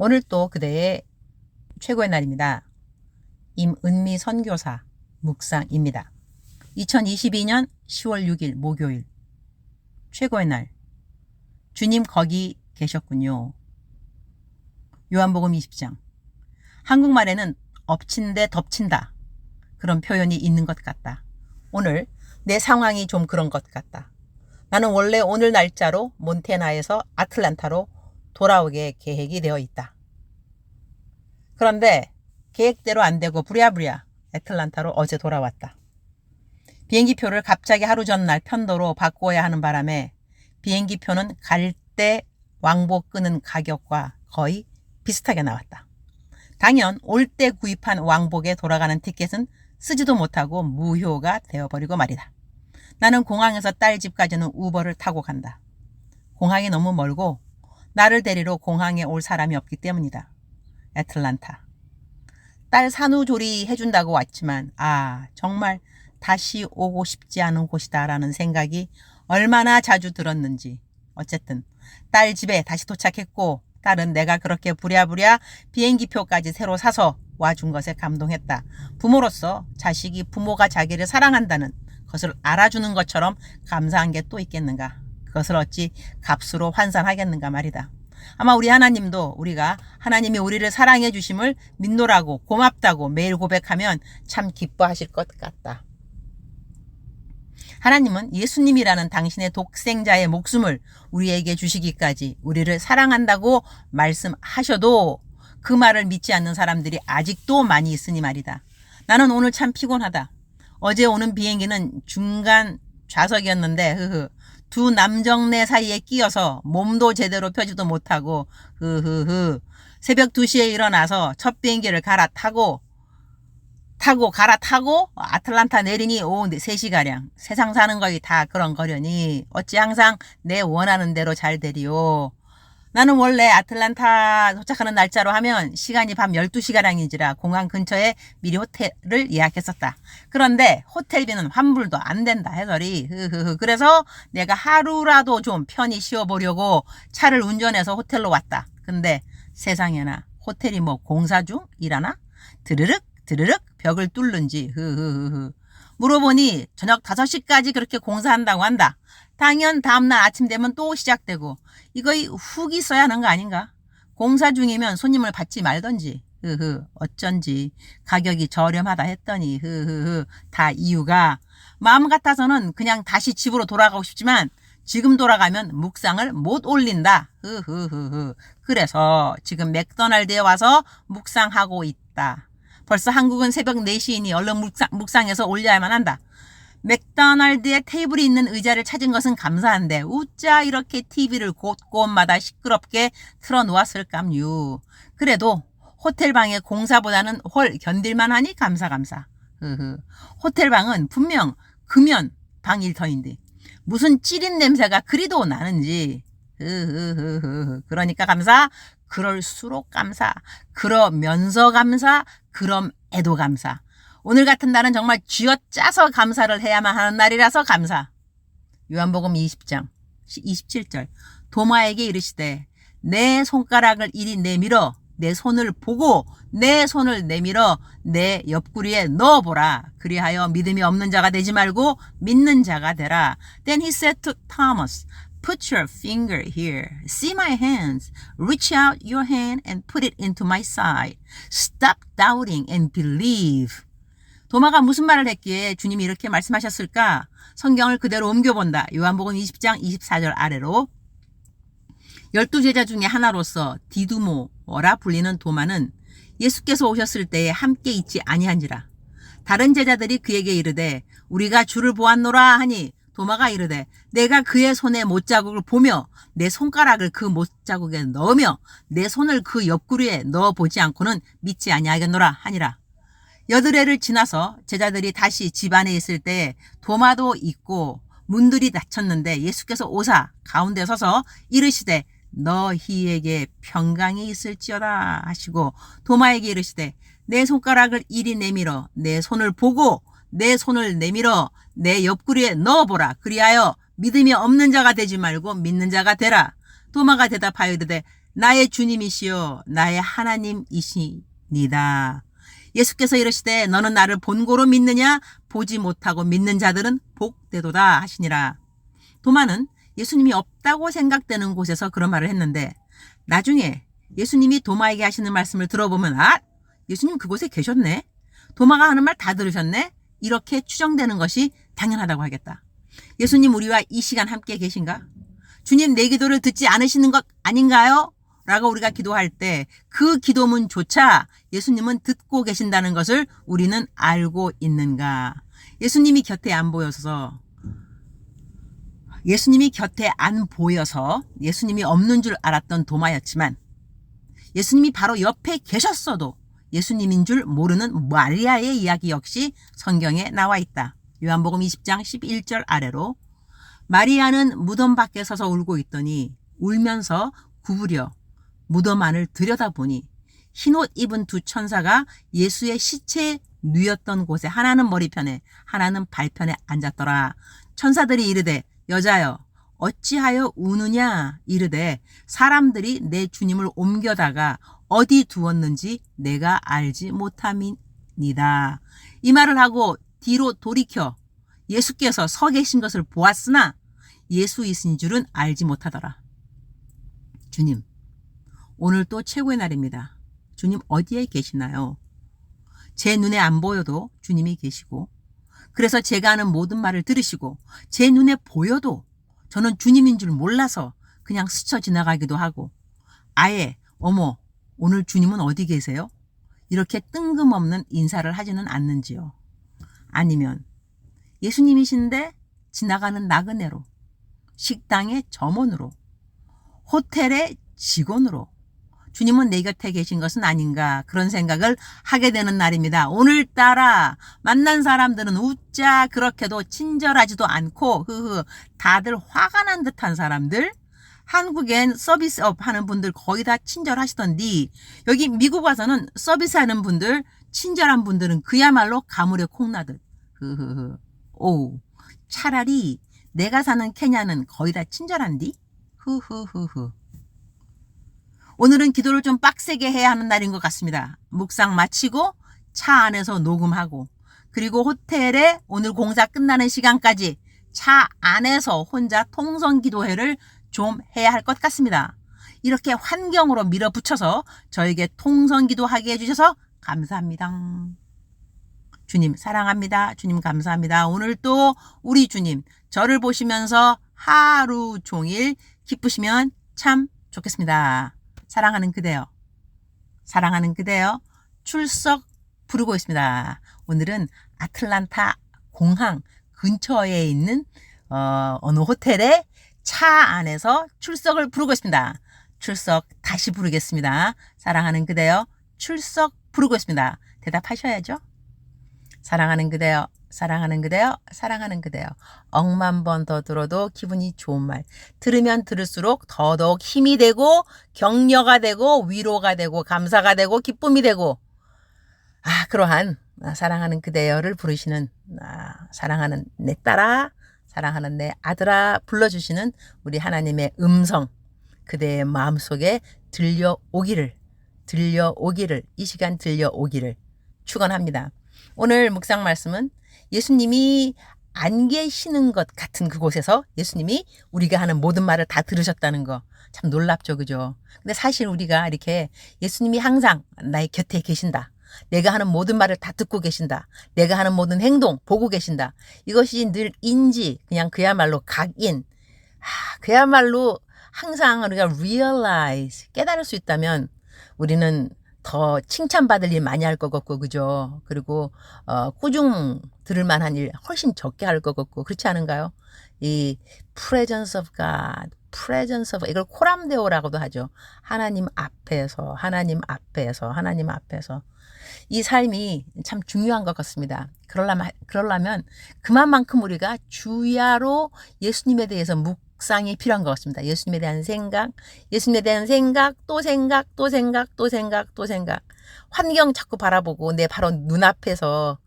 오늘 또 그대의 최고의 날입니다. 임은미 선교사 묵상입니다. 2022년 10월 6일 목요일 최고의 날 주님 거기 계셨군요. 요한복음 20장 한국말에는 엎친데 덮친다 그런 표현이 있는 것 같다. 오늘 내 상황이 좀 그런 것 같다. 나는 원래 오늘 날짜로 몬테나에서 아틀란타로 돌아오게 계획이 되어 있다. 그런데 계획대로 안 되고 부랴부랴 애틀란타로 어제 돌아왔다. 비행기표를 갑자기 하루 전날 편도로 바꿔야 하는 바람에 비행기표는 갈 때 왕복 끄는 가격과 거의 비슷하게 나왔다. 당연 올 때 구입한 왕복에 돌아가는 티켓은 쓰지도 못하고 무효가 되어버리고 말이다. 나는 공항에서 딸 집까지는 우버를 타고 간다. 공항이 너무 멀고 나를 데리러 공항에 올 사람이 없기 때문이다. 애틀란타. 딸 산후조리 해준다고 왔지만 아 정말 다시 오고 싶지 않은 곳이다라는 생각이 얼마나 자주 들었는지 어쨌든 딸 집에 다시 도착했고 딸은 내가 그렇게 부랴부랴 비행기표까지 새로 사서 와준 것에 감동했다. 부모로서 자식이 부모가 자기를 사랑한다는 것을 알아주는 것처럼 감사한 게 또 있겠는가. 그것을 어찌 값으로 환산하겠는가 말이다. 아마 우리 하나님도 우리가 하나님이 우리를 사랑해 주심을 믿노라고 고맙다고 매일 고백하면 참 기뻐하실 것 같다. 하나님은 예수님이라는 당신의 독생자의 목숨을 우리에게 주시기까지 우리를 사랑한다고 말씀하셔도 그 말을 믿지 않는 사람들이 아직도 많이 있으니 말이다. 나는 오늘 참 피곤하다. 어제 오는 비행기는 중간 좌석이었는데 흐흐 두 남정네 사이에 끼어서 몸도 제대로 펴지도 못하고 흐흐흐. 새벽 2시에 일어나서 첫 비행기를 갈아타고 타고 갈아타고 아틀란타 내리니 오후 3시가량. 세상 사는 거이 다 그런 거려니 어찌 항상 내 원하는 대로 잘 되리요 나는 원래 아틀란타 도착하는 날짜로 하면 시간이 밤 12시가량인지라 공항 근처에 미리 호텔을 예약했었다. 그런데 호텔비는 환불도 안 된다 흐흐흐 그래서 내가 하루라도 좀 편히 쉬어보려고 차를 운전해서 호텔로 왔다. 근데 세상에나 호텔이 뭐 공사 중이라나? 드르륵 드르륵 벽을 뚫는지 물어보니 저녁 5시까지 그렇게 공사한다고 한다. 당연 다음날 아침 되면 또 시작되고 이거 훅 있어야 하는 거 아닌가? 공사 중이면 손님을 받지 말던지 흐흐 어쩐지 가격이 저렴하다 했더니 흐흐흐 다 이유가 마음 같아서는 그냥 다시 집으로 돌아가고 싶지만 지금 돌아가면 묵상을 못 올린다. 흐흐흐흐. 그래서 지금 맥도날드에 와서 묵상하고 있다. 벌써 한국은 새벽 4시이니 얼른 묵상, 묵상해서 올려야만 한다. 맥도날드에 테이블이 있는 의자를 찾은 것은 감사한데 우짜 이렇게 TV를 곳곳마다 시끄럽게 틀어놓았을감유. 그래도 호텔 방의 공사보다는 홀 견딜만 하니 감사 감사. 흐흐. 호텔 방은 분명 금연 방 일터인데 무슨 찌린 냄새가 그리도 나는지. 그러니까 감사. 그럴수록 감사. 그러면서 감사. 그럼에도 감사. 오늘 같은 날은 정말 쥐어짜서 감사를 해야만 하는 날이라서 감사. 요한복음 20장 27절 도마에게 이르시되 내 손가락을 이리 내밀어 내 손을 보고 내 손을 내밀어 내 옆구리에 넣어보라. 그리하여 믿음이 없는 자가 되지 말고 믿는 자가 되라. Then he said to Thomas, Put your finger here. See my hands. Reach out your hand and put it into my side. Stop doubting and believe. 도마가 무슨 말을 했기에 주님이 이렇게 말씀하셨을까? 성경을 그대로 옮겨본다. 요한복음 20장 24절 아래로 열두 제자 중에 하나로서 디두모라 불리는 도마는 예수께서 오셨을 때에 함께 있지 아니한지라. 다른 제자들이 그에게 이르되 우리가 주를 보았노라 하니 도마가 이르되 내가 그의 손에 못자국을 보며 내 손가락을 그 못자국에 넣으며 내 손을 그 옆구리에 넣어 보지 않고는 믿지 아니하겠노라 하니라. 여드레를 지나서 제자들이 다시 집 안에 있을 때 도마도 있고 문들이 닫혔는데 예수께서 오사 가운데 서서 이르시되 너희에게 평강이 있을지어다. 하시고 도마에게 이르시되 내 손가락을 이리 내밀어 내 손을 보고 내 손을 내밀어 내 옆구리에 넣어보라. 그리하여 믿음이 없는 자가 되지 말고 믿는 자가 되라. 도마가 대답하여 이르되 나의 주님이시여 나의 하나님이시니다. 예수께서 이르시되 너는 나를 본고로 믿느냐 보지 못하고 믿는 자들은 복되도다 하시니라. 도마는 예수님이 없다고 생각되는 곳에서 그런 말을 했는데 나중에 예수님이 도마에게 하시는 말씀을 들어보면 아 예수님 그곳에 계셨네. 도마가 하는 말 다 들으셨네. 이렇게 추정되는 것이 당연하다고 하겠다. 예수님 우리와 이 시간 함께 계신가? 주님 내 기도를 듣지 않으시는 것 아닌가요? 라고 우리가 기도할 때 그 기도문조차 예수님은 듣고 계신다는 것을 우리는 알고 있는가? 예수님이 곁에 안 보여서 예수님이 곁에 안 보여서 예수님이 없는 줄 알았던 도마였지만 예수님이 바로 옆에 계셨어도 예수님인 줄 모르는 마리아의 이야기 역시 성경에 나와 있다. 요한복음 20장 11절 아래로 마리아는 무덤 밖에 서서 울고 있더니 울면서 구부려 무덤 안을 들여다보니 흰옷 입은 두 천사가 예수의 시체 누였던 곳에 하나는 머리편에 하나는 발편에 앉았더라. 천사들이 이르되 여자여 어찌하여 우느냐 이르되 사람들이 내 주님을 옮겨다가 어디 두었는지 내가 알지 못함이니다. 이 말을 하고 뒤로 돌이켜 예수께서 서 계신 것을 보았으나 예수이신 줄은 알지 못하더라. 주님, 오늘 또 최고의 날입니다. 주님 어디에 계시나요? 제 눈에 안 보여도 주님이 계시고, 그래서 제가 하는 모든 말을 들으시고, 제 눈에 보여도 저는 주님인 줄 몰라서 그냥 스쳐 지나가기도 하고, 아예, 어머, 오늘 주님은 어디 계세요? 이렇게 뜬금없는 인사를 하지는 않는지요. 아니면 예수님이신데 지나가는 나그네로, 식당의 점원으로, 호텔의 직원으로, 주님은 내 곁에 계신 것은 아닌가 그런 생각을 하게 되는 날입니다. 오늘따라 만난 사람들은 웃자 그렇게도 친절하지도 않고 흐흐 다들 화가 난 듯한 사람들. 한국엔 서비스업 하는 분들 거의 다 친절하시던디 여기 미국 와서는 서비스하는 분들 친절한 분들은 그야말로 가물에 콩나듯. 흐흐흐. 오 차라리 내가 사는 케냐는 거의 다 친절한디? 흐흐흐흐 오늘은 기도를 좀 빡세게 해야 하는 날인 것 같습니다. 묵상 마치고 차 안에서 녹음하고 그리고 호텔에 오늘 공사 끝나는 시간까지 차 안에서 혼자 통성 기도회를 좀 해야 할 것 같습니다. 이렇게 환경으로 밀어붙여서 저에게 통성 기도하게 해주셔서 감사합니다. 주님 사랑합니다. 주님 감사합니다. 오늘 또 우리 주님 저를 보시면서 하루 종일 기쁘시면 참 좋겠습니다. 사랑하는 그대요. 사랑하는 그대요. 출석 부르고 있습니다. 오늘은 아틀란타 공항 근처에 있는 어, 어느 호텔에 차 안에서 출석을 부르고 있습니다. 출석 다시 부르겠습니다. 사랑하는 그대요. 출석 부르고 있습니다. 대답하셔야죠. 사랑하는 그대요. 사랑하는 그대요. 사랑하는 그대요. 억만 번 더 들어도 기분이 좋은 말. 들으면 들을수록 더더욱 힘이 되고 격려가 되고 위로가 되고 감사가 되고 기쁨이 되고 아 그러한 사랑하는 그대여를 부르시는 아, 사랑하는 내 딸아 사랑하는 내 아들아 불러주시는 우리 하나님의 음성 그대의 마음속에 들려오기를 들려오기를 이 시간 들려오기를 축원합니다. 오늘 묵상 말씀은 예수님이 안 계시는 것 같은 그곳에서 예수님이 우리가 하는 모든 말을 다 들으셨다는 거 참 놀랍죠, 그죠? 근데 사실 우리가 이렇게 예수님이 항상 나의 곁에 계신다. 내가 하는 모든 말을 다 듣고 계신다. 내가 하는 모든 행동 보고 계신다. 이것이 늘 인지 그냥 그야말로 각인. 아, 그야말로 항상 우리가 realize 깨달을 수 있다면 우리는 더 칭찬받을 일 많이 할 것 같고 그죠? 그리고 어, 꾸중 들을 만한 일 훨씬 적게 할 것 같고 그렇지 않은가요? 이 presence of God, presence of 이걸 코람데오라고도 하죠. 하나님 앞에서 하나님 앞에서 하나님 앞에서 이 삶이 참 중요한 것 같습니다. 그러려면 그러려면 그만큼 우리가 주야로 예수님에 대해서 묵 묵상이 필요한 것 같습니다. 예수님에 대한 생각, 예수님에 대한 생각, 또 생각, 또 생각, 또 생각, 또 생각. 환경 자꾸 바라보고 내 바로 눈앞에서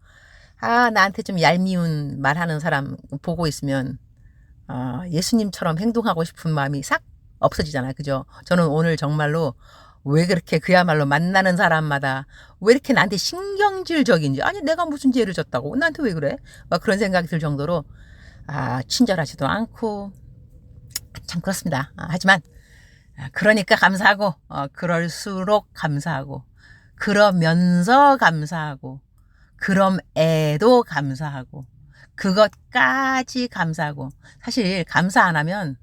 아 나한테 좀 얄미운 말하는 사람 보고 있으면 어, 예수님처럼 행동하고 싶은 마음이 싹 없어지잖아요. 그죠? 저는 오늘 정말로 왜 그렇게 그야말로 만나는 사람마다 왜 이렇게 나한테 신경질적인지 아니 내가 무슨 죄를 졌다고 나한테 왜 그래? 막 그런 생각이 들 정도로 아 친절하지도 않고 참 그렇습니다. 아, 하지만 아, 그러니까 감사하고 어, 그럴수록 감사하고 그러면서 감사하고 그럼에도 감사하고 그것까지 감사하고 사실 감사 안 하면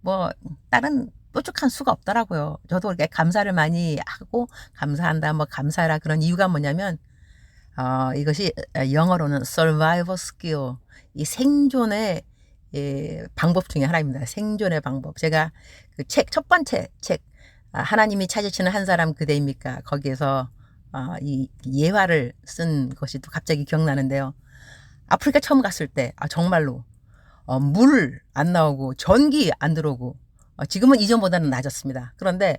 뭐 다른 뾰족한 수가 없더라고요. 저도 이렇게 감사를 많이 하고 감사한다 뭐 감사라 그런 이유가 뭐냐면 어, 이것이 영어로는 survival skill 이 생존의 예, 방법 중에 하나입니다. 생존의 방법. 제가 그 책 첫 번째 책 아, 하나님이 찾으시는 한 사람 그대입니까? 거기에서 어, 이 예화를 쓴 것이 또 갑자기 기억나는데요. 아프리카 처음 갔을 때 아, 정말로 어, 물 안 나오고 전기 안 들어오고 어, 지금은 이전보다는 낮았습니다. 그런데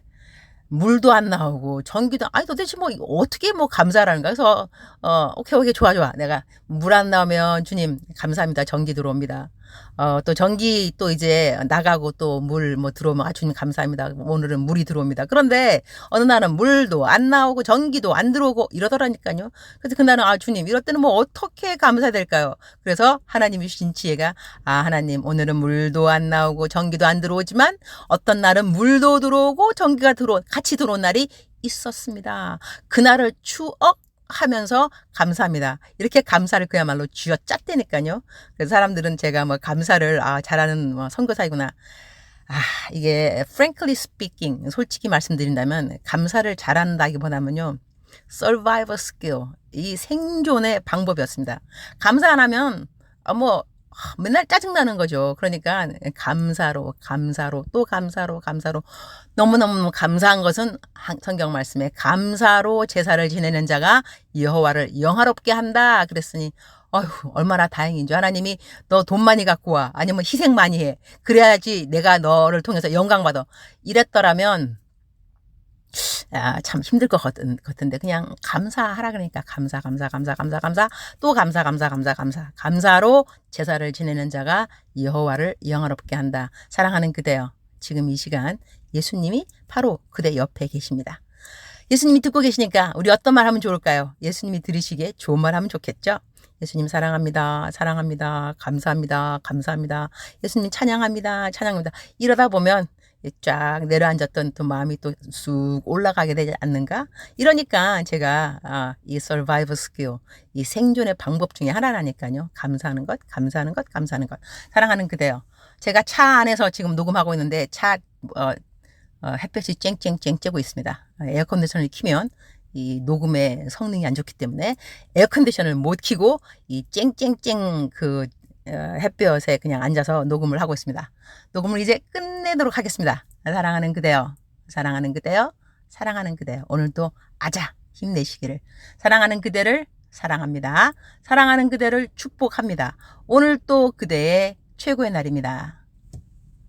물도 안 나오고 전기도 아니 도대체 뭐 어떻게 뭐 감사라는 거야. 그래서 어 오케이 오케이 좋아 좋아 내가 물 안 나오면 주님 감사합니다 전기 들어옵니다. 어 또 전기 또 이제 나가고 또 물 뭐 들어오면 아 주님 감사합니다. 오늘은 물이 들어옵니다. 그런데 어느 날은 물도 안 나오고 전기도 안 들어오고 이러더라니까요. 그래서 그날은 아 주님 이럴 때는 뭐 어떻게 감사 될까요? 그래서 하나님이 주신 지혜가 아 하나님 오늘은 물도 안 나오고 전기도 안 들어오지만 어떤 날은 물도 들어오고 전기가 들어 같이 들어온 날이 있었습니다. 그날을 추억 하면서 감사합니다. 이렇게 감사를 그야말로 쥐어 짰다니까요. 그래서 사람들은 제가 뭐 감사를 아 잘하는 뭐 선교사이구나. 아 이게 frankly speaking 솔직히 말씀드린다면 감사를 잘한다기보다는요. survival skill 이 생존의 방법이었습니다. 감사 안 하면 아, 뭐 아, 맨날 짜증나는 거죠. 그러니까 감사로 감사로 또 감사로 감사로. 너무너무 감사한 것은 한- 성경 말씀에 감사로 제사를 지내는 자가 여호와를 영화롭게 한다. 그랬으니 어휴 얼마나 다행인지 하나님이 너 돈 많이 갖고 와. 아니면 희생 많이 해. 그래야지 내가 너를 통해서 영광 받아. 이랬더라면 아, 참 힘들 것 같은, 같은데 그냥 감사하라 그러니까 감사 감사 감사 감사 감사. 또 감사 감사 감사 감사. 감사로 제사를 지내는 자가 여호와를 영화롭게 한다. 사랑하는 그대여 지금 이 시간 예수님이 바로 그대 옆에 계십니다. 예수님이 듣고 계시니까 우리 어떤 말 하면 좋을까요? 예수님이 들으시기에 좋은 말 하면 좋겠죠? 예수님 사랑합니다 사랑합니다 감사합니다 감사합니다. 예수님 찬양합니다 찬양합니다. 이러다 보면 쫙 내려앉았던 또 마음이 또 쑥 올라가게 되지 않는가? 이러니까 제가 아, 이 survival skill, 이 생존의 방법 중에 하나라니까요. 감사하는 것, 감사하는 것, 감사하는 것. 사랑하는 그대요. 제가 차 안에서 지금 녹음하고 있는데 차 어, 어, 햇볕이 쨍쨍쨍 쬐고 있습니다. 에어 컨디션을 키면 이 녹음의 성능이 안 좋기 때문에 에어 컨디션을 못 키고 이 쨍쨍쨍 그 어, 햇볕에 그냥 앉아서 녹음을 하고 있습니다. 녹음을 이제 끝내도록 하겠습니다. 사랑하는 그대요. 사랑하는 그대요. 사랑하는 그대요. 오늘도 아자 힘내시기를. 사랑하는 그대를 사랑합니다. 사랑하는 그대를 축복합니다. 오늘 또 그대의 최고의 날입니다.